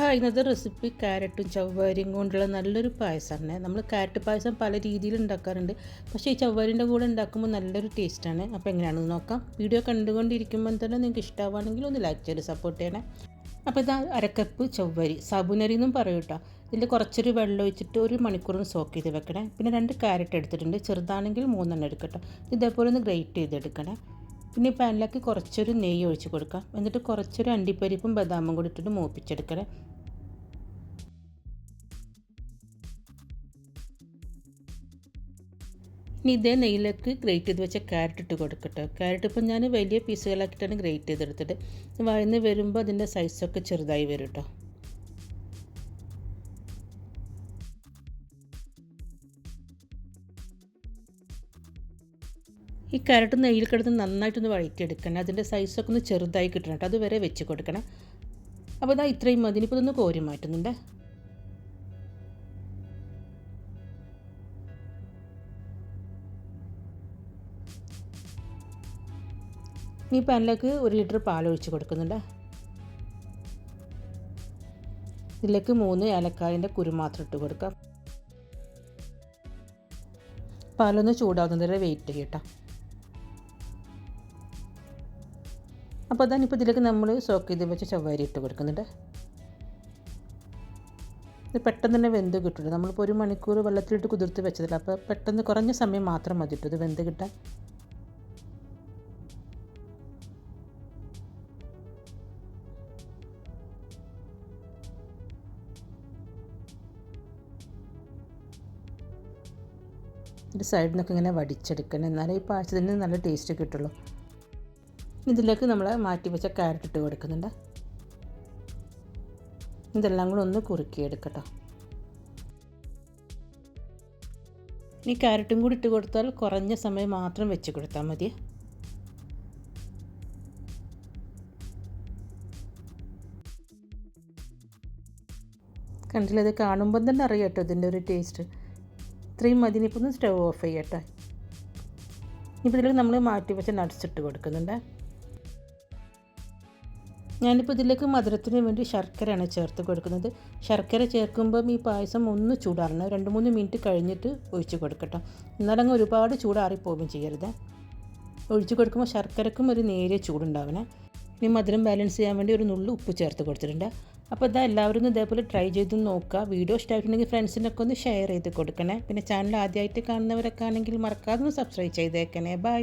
Hi ഇന്നത്തെ recipe ക്യാരറ്റും ചവ്വാരിയും കൊണ്ടുള്ള നല്ലൊരു പായസമാണ് നമ്മൾ ക്യാരറ്റ് പായസം പല രീതിയിൽ ഉണ്ടാക്കാറുണ്ട്. പക്ഷേ ഈ ചവ്വാരിന്റെ കൂടെ ഉണ്ടാക്കുമ്പോൾ നല്ലൊരു ടേസ്റ്റാണ് അപ്പോൾ എങ്ങനെയാണെന്ന് നോക്കാം. വീഡിയോ കണ്ടുകൊണ്ടിരിക്കുമ്പോൾ തന്നെ നിങ്ങൾക്ക് ഇഷ്ടമാണെങ്കിൽ ഒന്ന് ലൈക്ക് ചെയ്ത് സപ്പോർട്ട് ചെയ്യണേ. അപ്പോൾ ഇതാ അരക്കപ്പ് ചവ്വരി. സാബുനരി എന്നും പറയും കേട്ടോ. ഇതിൽ കുറച്ചൊരു വെള്ളം ഒഴിച്ചിട്ട് ഒരു മണിക്കൂറിന് സോക്ക് ചെയ്ത് വെക്കണേ. പിന്നെ രണ്ട് ക്യാരറ്റ് എടുത്തിട്ടുണ്ട്. ചെറുതാണെങ്കിൽ മൂന്നെണ്ണം എടുക്കട്ടോ. ഇതേപോലെ ഒന്ന് ഗ്രേറ്റ് ചെയ്തെടുക്കണേ. പിന്നെ പാനിലേക്ക് കുറച്ചൊരു നെയ്യ് ഒഴിച്ച് കൊടുക്കാം. എന്നിട്ട് കുറച്ചൊരു അണ്ടിപ്പരിപ്പും ബദാമും കൂടി ഇട്ടിട്ട് മൂപ്പിച്ചെടുക്കണേ. ഇനി ഇതേ നെയ്യിലേക്ക് ഗ്രേറ്റ് ചെയ്ത് വെച്ച ക്യാരറ്റ് ഇട്ട് കൊടുക്കട്ടെ. ക്യാരറ്റ് ഇപ്പം ഞാൻ വലിയ പീസുകളാക്കിയിട്ടാണ് ഗ്രേറ്റ് ചെയ്തെടുത്തിട്ട് വഴന്ന് വരുമ്പോൾ അതിന്റെ സൈസൊക്കെ ചെറുതായി വരും കേട്ടോ ഈ കരട്ട് നെയ്യിൽ കിടന്ന് നന്നായിട്ടൊന്ന് വഴറ്റിയെടുക്കണം. അതിന്റെ സൈസൊക്കെ ഒന്ന് ചെറുതായി കിട്ടണം കേട്ടോ. അതുവരെ വെച്ച് കൊടുക്കണം. അപ്പോൾ ഇതാ ഇത്രയും മതി. ഇനിയിപ്പോൾ ഇതൊന്ന് കോരി മാറ്റുന്നുണ്ട്. ഈ പാനിലേക്ക് ഒരു ലിറ്റർ പാൽ ഒഴിച്ച് കൊടുക്കുന്നുണ്ട്. ഇതിലേക്ക് മൂന്ന് ഏലക്കായന്റെ കുരു മാത്രം ഇട്ട് കൊടുക്കാം. പാലൊന്ന് ചൂടാകുന്നതുവരെ വെയിറ്റ് ചെയ്യട്ടോ അപ്പോൾ അതാണ് ഇപ്പോൾ ഇതിലേക്ക് നമ്മൾ സോക്ക് ചെയ്ത് വെച്ച് ചവ്വാരി ഇട്ട് കൊടുക്കുന്നുണ്ട്. ഇത് പെട്ടെന്ന് തന്നെ വെന്ത് കിട്ടുള്ളൂ നമ്മളിപ്പോൾ ഒരു മണിക്കൂർ വെള്ളത്തിലിട്ട് കുതിർത്ത് വെച്ചതില്ല. അപ്പോൾ പെട്ടെന്ന് കുറഞ്ഞ സമയം മാത്രം മതി ഇത് വെന്ത് കിട്ടാൻ. ഒരു സൈഡിൽ നിന്നൊക്കെ ഇങ്ങനെ വടിച്ചെടുക്കണം. എന്നാലേ ഈ പായസത്തിന് നല്ല ടേസ്റ്റ് കിട്ടുള്ളൂ. ഇതിലേക്ക് നമ്മൾ മാറ്റി വെച്ച ക്യാരറ്റ് ഇട്ട് കൊടുക്കുന്നുണ്ട്. ഇതെല്ലാം കൂടെ ഒന്ന് കുറുക്കിയെടുക്കട്ടോ. ഈ ക്യാരറ്റും കൂടി ഇട്ട് കൊടുത്താൽ കുറഞ്ഞ സമയം മാത്രം വെച്ച് കൊടുത്താൽ മതി. കണ്ടില്ല ഇത് കാണുമ്പം തന്നെ അറിയാം കേട്ടോ ഇതിന്റെ ഒരു ടേസ്റ്റ് ഇത്രയും മതി ഇനിയിപ്പോൾ സ്റ്റവ് ഓഫ് ചെയ്യട്ടെ. ഇപ്പോൾ ഇതിലേക്ക് നമ്മൾ മാറ്റി വെച്ച നട്ട്സ് ഇട്ട് കൊടുക്കുന്നുണ്ട്. ഞാനിപ്പോൾ ഇതിലേക്ക് മധുരത്തിന് വേണ്ടി ശർക്കരയാണ് ചേർത്ത് കൊടുക്കുന്നത്. ശർക്കര ചേർക്കുമ്പം ഈ പായസം ഒന്ന് ചൂടാറണം. രണ്ട് മൂന്ന് മിനിറ്റ് കഴിഞ്ഞിട്ട് ഒഴിച്ച് കൊടുക്കട്ടോ. എന്നാലങ്ങ് ഒരുപാട് ചൂടാറിപ്പോവുകയും ചെയ്യരുത്. ഒഴിച്ച് കൊടുക്കുമ്പോൾ ശർക്കരക്കും ഒരു നേരിയ ചൂടുണ്ടാവണേ. ഇനി മധുരം ബാലൻസ് ചെയ്യാൻ വേണ്ടി ഒരു നുള്ളു ഉപ്പ് ചേർത്ത് കൊടുത്തിട്ടുണ്ട്. അപ്പോൾ ഇതാ എല്ലാവരും ഇതേപോലെ ട്രൈ ചെയ്ത് നോക്കുക. വീഡിയോ ഇഷ്ടമായിട്ടുണ്ടെങ്കിൽ ഫ്രണ്ട്സിനൊക്കെ ഒന്ന് ഷെയർ ചെയ്ത് കൊടുക്കണേ. പിന്നെ ചാനൽ ആദ്യമായിട്ട് കാണുന്നവരൊക്കെ ആണെങ്കിൽ മറക്കാതെ ഒന്ന് സബ്സ്ക്രൈബ് ചെയ്തേക്കണേ. ബൈ.